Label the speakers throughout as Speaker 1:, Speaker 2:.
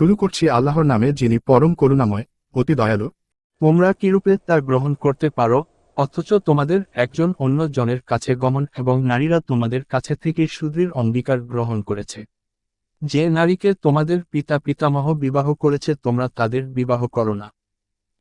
Speaker 1: শুরু করছি আল্লাহর নামে যিনি পরম করুণাময়, অতি দয়ালু।
Speaker 2: তোমরা কিরূপে তা গ্রহণ করতে পারো, অথচ তোমাদের একজন অন্য জনের কাছে গমন এবং নারীরা তোমাদের কাছে থেকে সুদৃঢ় অঙ্গীকার গ্রহণ করেছে। যে নারীকে তোমাদের পিতা পিতামহ বিবাহ করেছে, তোমরা তাদের বিবাহ করো না।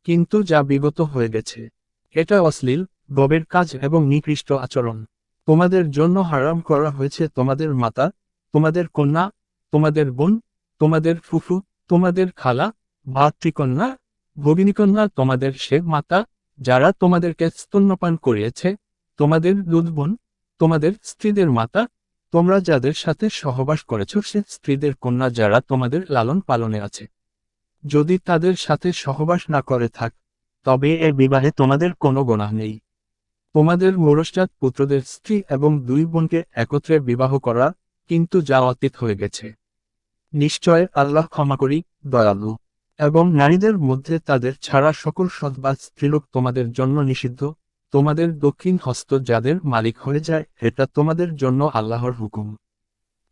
Speaker 2: কিন্তু যা বিগত হয়ে গেছে, এটা অশ্লীল, গবের কাজ এবং নিকৃষ্ট আচরণ। তোমাদের জন্য হারাম করা হয়েছে তোমাদের মাতা, তোমাদের কন্যা, তোমাদের বোন, তোমাদের ফুফু তোমাদের খালা, ভাতৃকন্যা, ভগিনীকন্যা, তোমাদের সে মাতা, যারা তোমাদেরকে স্তন্যপান করিয়েছে, তোমাদের দুধবোন তোমাদের স্ত্রীদের মাতা, তোমরা যাদের সাথে সহবাস করেছ, সে স্ত্রীদের কন্যা যারা তোমাদের লালন পালনে আছে। যদি তাদের সাথে সহবাস না করে থাক, তবে এ বিবাহে তোমাদের কোনো গোনা নেই। তোমাদের মোরসজাত পুত্রদের স্ত্রী এবং দুই বোনকে একত্রে বিবাহ করা কিন্তু যা অতীত হয়ে গেছে। নিশ্চয় আল্লাহ ক্ষমা করি, দয়ালু। এবং নারীদের মধ্যে তাদের ছাড়া সকল সৎ বা স্ত্রীলোক তোমাদের জন্য নিষিদ্ধ। তোমাদের দক্ষিণ হস্ত যাদের মালিক হয়ে যায় এটা তোমাদের জন্য আল্লাহর হুকুম।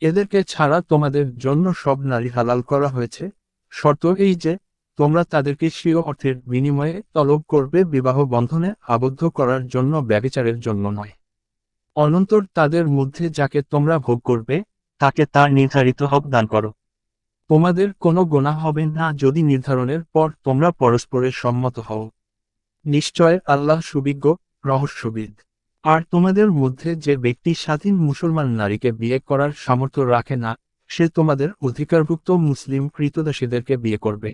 Speaker 2: এদেরকে ছাড়া তোমাদের জন্য সব নারী হালাল করা হয়েছে। শর্ত এই যে, তোমরা তাদেরকে স্বীয় অর্থের বিনিময়ে তলব করবে বিবাহ বন্ধনে আবদ্ধ করার জন্য ব্যবিচারের জন্য নয়। অনন্তর তাদের মধ্যে যাকে তোমরা ভোগ করবে, তাকে তার নির্ধারিত হক দান করো। তোমাদের কোনো গোনা হবে না যদি নির্ধারণের পর তোমরা পরস্পরের সম্মত হও। নিশ্চয় আল্লাহ সুবিজ্ঞ, রহস্যবিদ। আর তোমাদের মধ্যে যে ব্যক্তি স্বাধীন মুসলমান নারীকে বিয়ে করার সামর্থ্য রাখে না, সে তোমাদের অধিকারভুক্ত মুসলিম কৃতদাসীদেরকে বিয়ে করবে।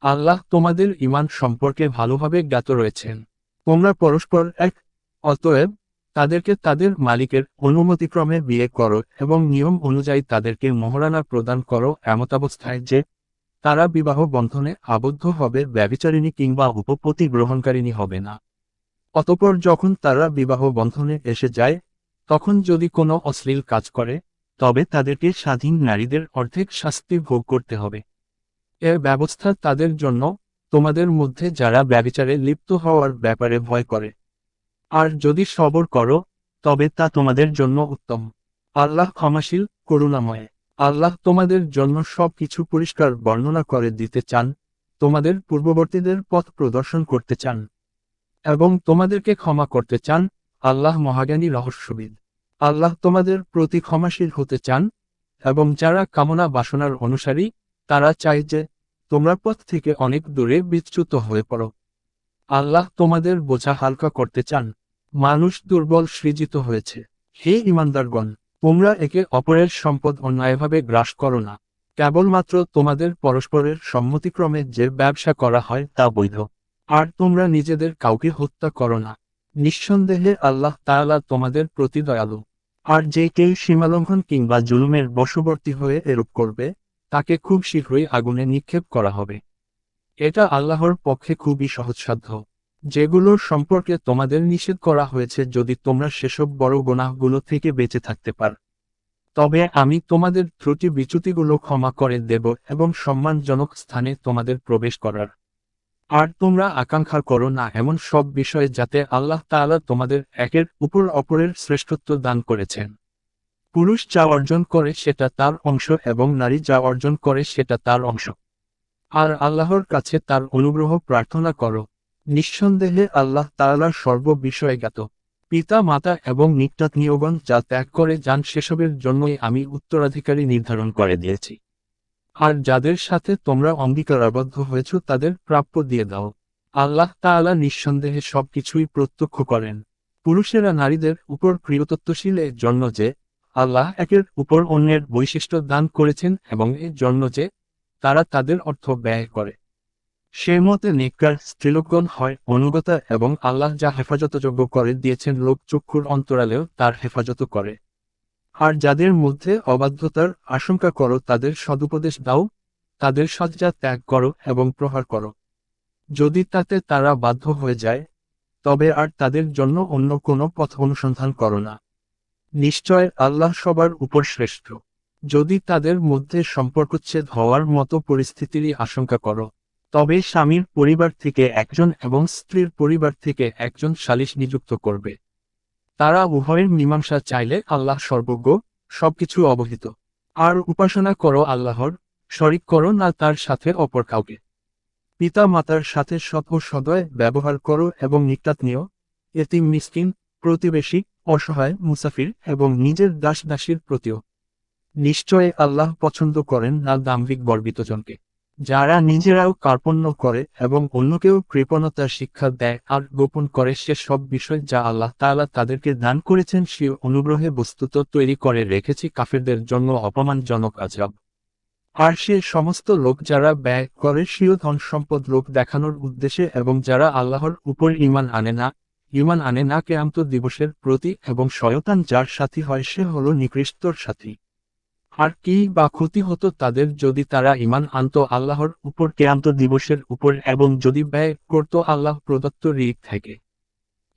Speaker 2: আল্লাহ তোমাদের ইমান সম্পর্কে ভালোভাবে জ্ঞাত রয়েছেন। তোমরা পরস্পর এক, অতএব তাদেরকে তাদের মালিকের অনুমতিক্রমে বিয়ে করো এবং নিয়ম অনুযায়ী তাদেরকে মহারানা প্রদান করো এমতাবস্থায় যে তারা বিবাহ বন্ধনে আবদ্ধ হবে ব্যবিচারিণী কিংবা উপপতি গ্রহণকারিণী হবে না। অতপর যখন তারা বিবাহ বন্ধনে এসে যায়, তখন যদি কোনো অশ্লীল কাজ করে, তবে তাদেরকে স্বাধীন নারীদের অর্ধেক শাস্তি ভোগ করতে হবে। এর ব্যবস্থা তাদের জন্য তোমাদের মধ্যে যারা ব্যবিচারে লিপ্ত হওয়ার ব্যাপারে ভয় করে আর যদি সবর করো, তবে তা তোমাদের জন্য উত্তম। আল্লাহ ক্ষমাশীল, করুণাময়। আল্লাহ তোমাদের জন্য সব কিছু পরিষ্কার বর্ণনা করে দিতে চান, তোমাদের পূর্ববর্তীদের পথ প্রদর্শন করতে চান। এবং তোমাদেরকে ক্ষমা করতে চান, আল্লাহ মহাজ্ঞানী রহস্যবিদ। আল্লাহ তোমাদের প্রতি ক্ষমাশীল হতে চান, এবং যারা কামনা বাসনার অনুসারী, তারা চায় যে, তোমরা পথ থেকে অনেক দূরে বিচ্যুত হয়ে পড়ো। আল্লাহ তোমাদের বোঝা হালকা করতে চান মানুষ দুর্বল সৃজিত হয়েছে। হে ইমানদারগণ, তোমরা একে অপরের সম্পদ অন্যায়ভাবে গ্রাস করো না। কেবলমাত্র তোমাদের পরস্পরের সম্মতিক্রমে যে ব্যবসা করা হয় তা বৈধ। আর তোমরা নিজেদের কাউকে হত্যা করো না। নিঃসন্দেহে আল্লাহ তাআলা তোমাদের প্রতি দয়ালু। আর যে কেউ সীমালঙ্ঘন কিংবা জুলুমের বশবর্তী হয়ে এরূপ করবে, তাকে খুব শীঘ্রই আগুনে নিক্ষেপ করা হবে। এটা আল্লাহর পক্ষে খুবই সহজসাধ্য। যেগুলোর সম্পর্কে তোমাদের নিষেধ করা হয়েছে যদি তোমরা সেসব বড় গোনাহগুলো থেকে বেঁচে থাকতে পার। তবে আমি তোমাদের ত্রুটি বিচ্যুতিগুলো ক্ষমা করে দেব এবং সম্মানজনক স্থানে তোমাদের প্রবেশ করার। আর তোমরা আকাঙ্ক্ষা করো না এমন সব বিষয়ে যাতে আল্লাহ তাআলা তোমাদের একের উপর অপরের শ্রেষ্ঠত্ব দান করেছেন। পুরুষ যা অর্জন করে সেটা তার অংশ এবং নারী যা অর্জন করে সেটা তার অংশ। আর আল্লাহর কাছে তার অনুগ্রহ প্রার্থনা করো। নিঃসন্দেহে আল্লাহ তাআলার সর্ব বিষয়ে জ্ঞাত পিতা, মাতা এবং নিকটাত নিয়োগন যা ত্যাগ করে যান সেসবের জন্যই আমি উত্তরাধিকারী নির্ধারণ করে দিয়েছি। আর যাদের সাথে তোমরা অঙ্গীকারাবদ্ধ হয়েছ তাদের প্রাপ্য দিয়ে দাও। আল্লাহ তাআলা নিঃসন্দেহে সবকিছুই প্রত্যক্ষ করেন। পুরুষেরা নারীদের উপর প্রিয়তত্ত্বশীল এর জন্য যে, আল্লাহ একের উপর অন্যের বৈশিষ্ট্য দান করেছেন এবং এর জন্য যে, তারা তাদের অর্থ ব্যয় করে। সে মতে নিকার স্ত্রীলোকগণ হয় অনুগতা এবং আল্লাহ যা হেফাজতযোগ্য করে দিয়েছেন লোক চক্ষুর অন্তরালেও তার হেফাজত করে। আর যাদের মধ্যে অবাধ্যতার আশঙ্কা করো, তাদের সদুপদেশ দাও, তাদের সজ্জা ত্যাগ করো এবং প্রহার করো। যদি তাতে তারা বাধ্য হয়ে যায়, তবে আর তাদের জন্য অন্য কোনো পথ অনুসন্ধান করো না। নিশ্চয় আল্লাহ সবার উপর শ্রেষ্ঠ। যদি তাদের মধ্যে সম্পর্কচ্ছেদ হওয়ার মতো পরিস্থিতিরই আশঙ্কা করো তবে স্বামীর পরিবার থেকে একজন এবং স্ত্রীর পরিবার থেকে একজন সালিশ নিযুক্ত করবে। তারা উভয়ের মীমাংসা চাইলে আল্লাহ সর্বজ্ঞ, সবকিছু অবহিত। আর উপাসনা করো আল্লাহর, শরিক করো না তার সাথে অপর কাউকে। পিতা মাতার সাথে ও সদয় ব্যবহার করো এবং নিকটাত নিও। এতিম মিসকিন, প্রতিবেশী, অসহায়, মুসাফির এবং নিজের দাস দাসীর প্রতিও। নিশ্চয় আল্লাহ পছন্দ করেন না দাম্ভিক গর্বিতজনকে যারা নিজেরাও কার্পণ্য করে এবং অন্যকেও কৃপণতার শিক্ষা দেয় আর গোপন করে সে সব বিষয় যা আল্লাহ তাআলা তাদেরকে দান করেছেন, সে অনুগ্রহে বস্তুত তৈরি করে রেখেছি। কাফেরদের জন্য অপমানজনক আজাব আর সে সমস্ত লোক যারা ব্যয় করে, সেও ধন সম্পদ লোক দেখানোর উদ্দেশ্যে এবং যারা আল্লাহর উপর ইমান আনে না ইমান আনে না, কেয়ামত দিবসের প্রতি এবং শয়তান যার সাথী হয়, সে হল নিকৃষ্টর সাথী। আর কি বা ক্ষতি হতো তাদের যদি তারা ইমান আনত আল্লাহর উপর কেয়ান্ত দিবসের উপর এবং যদি ব্যয় করত আল্লাহ প্রদত্ত রিক থেকে।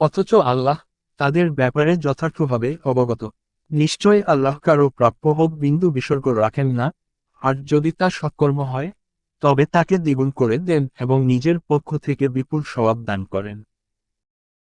Speaker 2: অথচ আল্লাহ তাদের ব্যাপারে যথার্থভাবে অবগত। নিশ্চয় আল্লাহ কারও প্রাপ্য হোক বিন্দু বিসর্গ রাখেন না, আর যদি তা সৎকর্ম হয়, তবে তাকে দ্বিগুণ করে দেন এবং নিজের পক্ষ থেকে বিপুল সওয়াব দান করেন।